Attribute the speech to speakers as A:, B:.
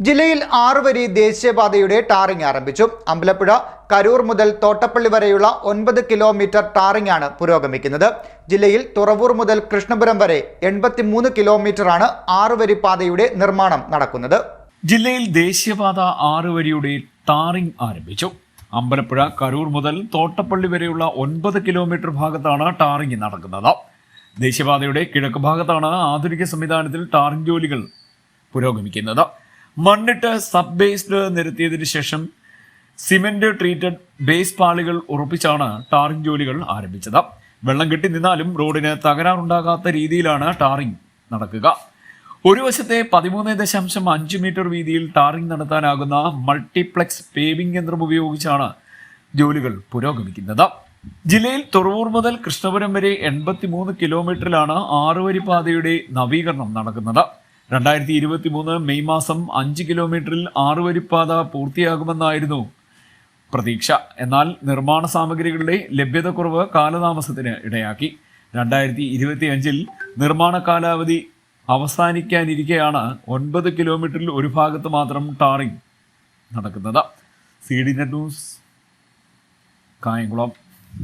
A: ജില്ലയിൽ ആറുവരി ദേശീയപാതയുടെ ടാറിംഗ് ആരംഭിച്ചു. അമ്പലപ്പുഴ കരൂർ മുതൽ തോട്ടപ്പള്ളി വരെയുള്ള ഒൻപത് കിലോമീറ്റർ ടാറിംഗ് ആണ് പുരോഗമിക്കുന്നത്. ജില്ലയിൽ തുറവൂർ മുതൽ കൃഷ്ണപുരം വരെ എൺപത്തിമൂന്ന് കിലോമീറ്ററാണ് ആറുവരി പാതയുടെ നിർമ്മാണം നടക്കുന്നത്.
B: ജില്ലയിൽ ദേശീയപാത ആറുവരിയുടെ ടാറിംഗ് ആരംഭിച്ചു. അമ്പലപ്പുഴ കരൂർ മുതൽ തോട്ടപ്പള്ളി വരെയുള്ള ഒൻപത് കിലോമീറ്റർ ഭാഗത്താണ് ടാറിംഗ് നടക്കുന്നത്. ദേശീയപാതയുടെ കിഴക്ക് ഭാഗത്താണ് ആധുനിക സംവിധാനത്തിൽ ടാറിംഗ് ജോലികൾ പുരോഗമിക്കുന്നത്. മണ്ണിട്ട് സബ് ബേസ്ഡ് നിരത്തിയതിന് ശേഷം സിമെന്റ് ട്രീറ്റഡ് ബേസ് പാളികൾ ഉറപ്പിച്ചാണ് ടാറിംഗ് ജോലികൾ ആരംഭിച്ചത്. വെള്ളം കെട്ടി നിന്നാലും റോഡിന് തകരാറുണ്ടാകാത്ത രീതിയിലാണ് ടാറിംഗ് നടക്കുക. ഒരു വശത്തെ പതിമൂന്ന് ദശാംശം അഞ്ച് മീറ്റർ വീതിയിൽ ടാറിംഗ് നടത്താനാകുന്ന മൾട്ടിപ്ലക്സ് പേവിംഗ് യന്ത്രം ഉപയോഗിച്ചാണ് ജോലികൾ പുരോഗമിക്കുന്നത്. ജില്ലയിൽ തുറവൂർ മുതൽ കൃഷ്ണപുരം വരെ എൺപത്തിമൂന്ന് കിലോമീറ്ററിലാണ് ആറുവരി പാതയുടെ നവീകരണം നടക്കുന്നത്. രണ്ടായിരത്തി ഇരുപത്തി മൂന്ന് മെയ് മാസം അഞ്ച് കിലോമീറ്ററിൽ ആറുവരിപ്പാത പൂർത്തിയാകുമെന്നായിരുന്നു പ്രതീക്ഷ. എന്നാൽ നിർമ്മാണ സാമഗ്രികളുടെ ലഭ്യതക്കുറവ് കാലതാമസത്തിന് ഇടയാക്കി. രണ്ടായിരത്തി ഇരുപത്തിയഞ്ചിൽ നിർമ്മാണ കാലാവധി അവസാനിക്കാനിരിക്കെയാണ് ഒൻപത് കിലോമീറ്ററിൽ ഒരു ഭാഗത്ത് മാത്രം ടാറിംഗ് നടക്കുന്നത്. C D net news Kayamkulam.